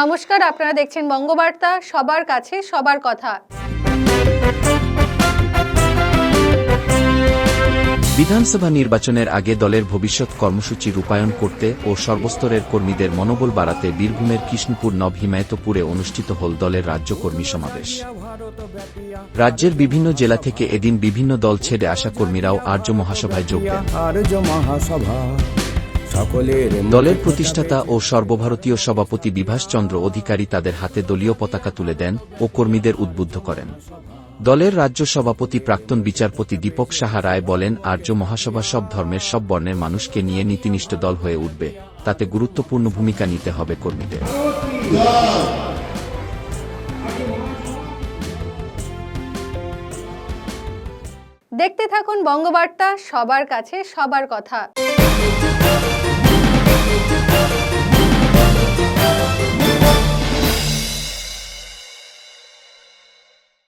নমস্কার আপনারা দেখছেন বঙ্গবার্তা সবার কাছে সবার কথা। বিধানসভা নির্বাচনের আগে দলের ভবিষ্যৎ কর্মসূচি রূপায়ণ করতে ও সর্বস্তরের কর্মীদের মনোবল বাড়াতে বীরভূমের কৃষ্ণপুর নব হিমায়তপুরে অনুষ্ঠিত হল দলের রাজ্য কর্মী সমাবেশ। রাজ্যের বিভিন্ন জেলা থেকে এদিন বিভিন্ন দল ছেড়ে আসা কর্মীরাও আর্য মহাসভায় যোগ দেন। দলের প্রতিষ্ঠাতা ও সর্বভারতীয় সভাপতি বিভাসচন্দ্র অধিকারী তাদের হাতে দলীয় পতাকা তুলে দেন ও কর্মীদের উদ্বুদ্ধ করেন। দলের রাজ্য সভাপতি প্রাক্তন বিচারপতি দীপক সাহা রায় বলেন আর্য মহাসভা সব ধর্মের সব বর্ণের মানুষকে নিয়ে নীতিনিষ্ঠ দল হয়ে উঠবে। তাতে গুরুত্বপূর্ণ ভূমিকা নিতে হবে কর্মীদের। দেখতে থাকুন বঙ্গবার্তা সবার কাছে সবার কথা।